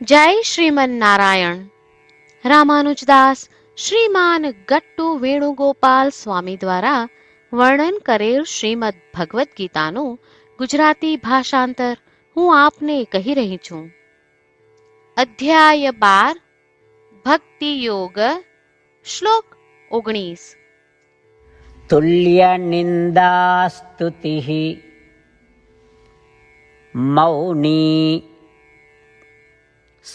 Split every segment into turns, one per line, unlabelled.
જય શ્રીમન નારાયણ રામાનુજદાસ શ્રીમાન ગટ્ટુ વેણુગોપાલ સ્વામી દ્વારા વર્ણન કરેલ શ્રીમદ ભગવદ્ ગીતાનું ગુજરાતી ભાષાંતર હું આપને કહી રહી છું. અધ્યાય બાર, ભક્તિ યોગ, શ્લોક ઓગણીસ.
તુલ્ય નિંદા સ્તુતિ, મૌની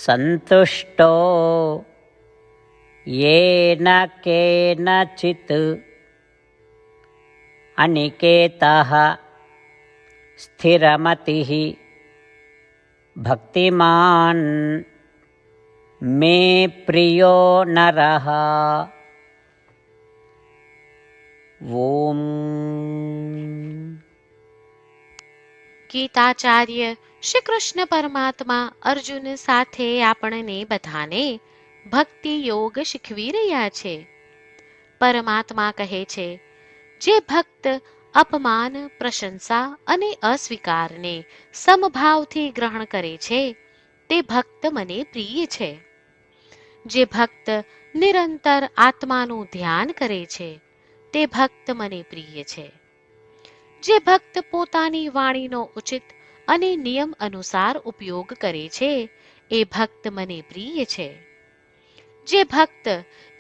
सन्तुष्टो येन केनचित् अनिकेतः स्थिरमतिः भक्तिमान् मे प्रियो नरः ॐ
गीताचार्य શ્રી કૃષ્ણ પરમાત્મા અર્જુન સાથે આપણને બધાને ભક્તિ યોગ શીખવી રહ્યા છે. પરમાત્મા કહે છે, જે ભક્ત અપમાન, પ્રશંસા અને અસ્વીકારને સમભાવથી ગ્રહણ કરે છે, તે ભક્ત મને પ્રિય છે. જે ભક્ત નિરંતર આત્માનું ધ્યાન કરે છે, તે ભક્ત મને પ્રિય છે. જે ભક્ત પોતાની વાણીનો ઉચિત અને નિયમ અનુસાર ઉપયોગ કરે છે. એ ભક્ત મને પ્રિય છે. જે ભક્ત,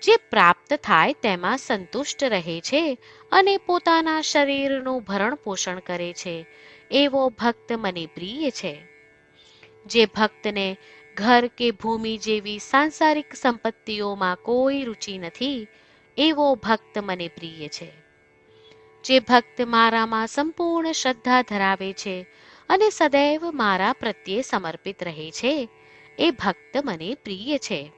જે પ્રાપ્ત થાય તેમાં સંતુષ્ટ રહે છે અને પોતાના શરીરનું ભરણ પોષણ કરે છે. એવો ભક્ત મને પ્રિય છે. જે ભક્તને ઘર કે ભૂમિ જેવી સાંસારિક સંપત્તિઓમાં કોઈ રુચિ નથી, એવો ભક્ત મને પ્રિય છે. જે ભક્ત મારામાં સંપૂર્ણ શ્રદ્ધા ધરાવે છે અને સદૈવ મારા પ્રત્યે સમર્પિત રહે છે. એ ભક્ત મને પ્રિય છે.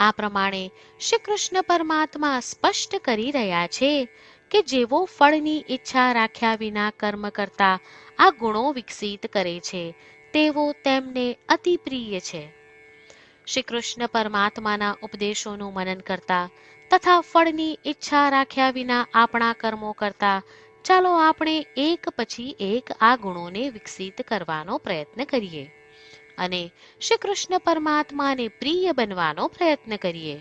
આ પ્રમાણે શ્રી કૃષ્ણ પરમાત્મા સ્પષ્ટ કરી રહ્યા છે કે જેવો ફળની ઈચ્છા રાખ્યા વિના કર્મ કરતા આ ગુણો વિકસિત કરે છે, તેવો તેમને અતિ પ્રિય છે. શ્રી કૃષ્ણ પરમાત્માના ઉપદેશોનું મનન કરતા તથા ફળની ઈચ્છા રાખ્યા વિના આપણા કર્મો કરતા ચાલો આપણે એક પછી એક આ ગુણોને વિકસિત કરવાનો પ્રયત્ન કરીએ અને શ્રી કૃષ્ણ પરમાત્માને પ્રિય બનવાનો પ્રયત્ન કરીએ.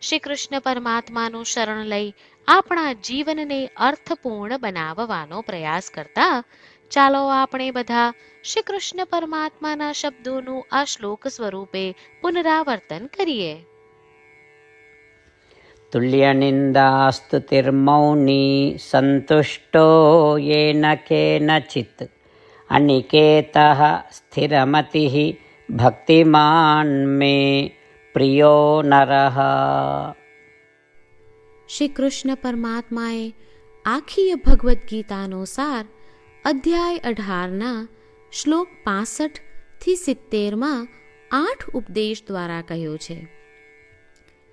શ્રી કૃષ્ણ પરમાત્માનું શરણ લઈ આપણા જીવનને અર્થપૂર્ણ બનાવવાનો પ્રયાસ કરતા ચાલો આપણે બધા શ્રી કૃષ્ણ પરમાત્માના શબ્દોનું આ શ્લોક સ્વરૂપે પુનરાવર્તન કરીએ.
तुल्यनिन्दास्तुतिर्मौनी सन्तुष्टो येन केनचित् अनिकेतः स्थिरमतिः भक्तिमान् मे प्रियो नरः
શ્રી કૃષ્ણ પરમાત્માએ આખી ભગવદ્ ગીતાનો સાર અધ્યાય અઢારના શ્લોક પાસઠ થી સિત્તેરમાં આઠ ઉપદેશ દ્વારા કહ્યો છે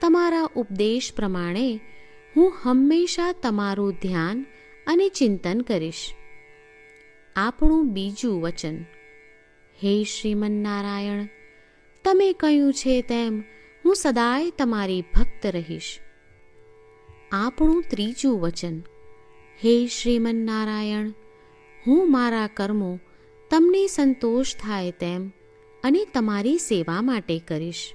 તમારા ઉપદેશ પ્રમાણે હું હંમેશા તમારું ધ્યાન અને ચિંતન કરીશ. આપણું બીજું વચન, હે શ્રીમન્નારાયણ, તમે કહ્યું છે તેમ હું સદાય તમારી ભક્ત રહીશ. આપણું ત્રીજું વચન, હે શ્રીમન્નારાયણ, હું મારા કર્મો તમને સંતોષ થાય તેમ અને તમારી સેવા માટે કરીશ.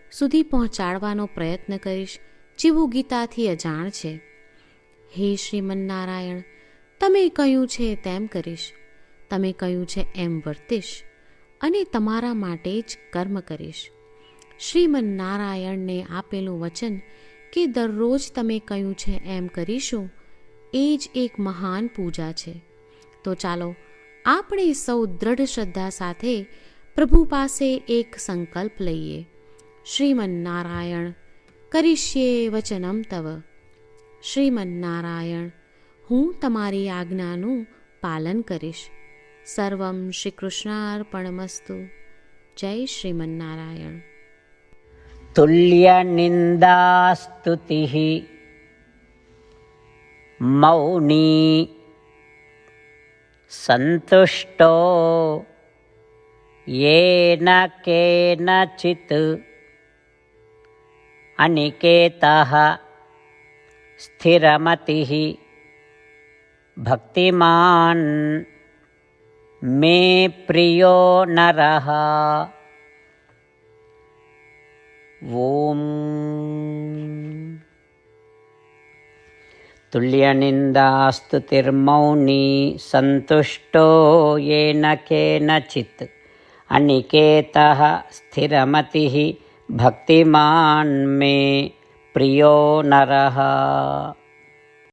સુધી પહોંચાડવાનો પ્રયત્ન કરીશ, જેવું ગીતાથી અજાણ છે. હે શ્રીમન્નારાયણ, તમે કહ્યું છે તેમ કરીશ. તમે કહ્યું છે એમ વર્તીશ અને તમારા માટે જ કર્મ કરીશ. શ્રીમન્નારાયણને આપેલું વચન કે દરરોજ તમે કહ્યું છે એમ કરીશું, એ જ એક મહાન પૂજા છે. તો ચાલો, આપણે સૌ દ્રઢ શ્રદ્ધા સાથે પ્રભુ પાસે એક સંકલ્પ લઈએ. શ્રીમન્નારાયણ કરીશ્યે વચનમ તવ શ્રીમન્નારાયણ હું તમારી આજ્ઞાનું પાલન કરીશ સર્વમ શ્રી કૃષ્ણાર્પણમસ્તુ જય શ્રીમન્નારાયણ
तुल्यनिन्दास्तुतिः मौनी सन्तुष्टो येन केनचित् अनिकेतः स्थिरमतिः भक्तिमान् मे प्रियो नरः ॐ तुल्यनिन्दास्तुतिर्मौनी सन्तुष्टो येन केनचित् अनिकेतः स्थिरमतिः भक्तिमान् मे प्रियो नरः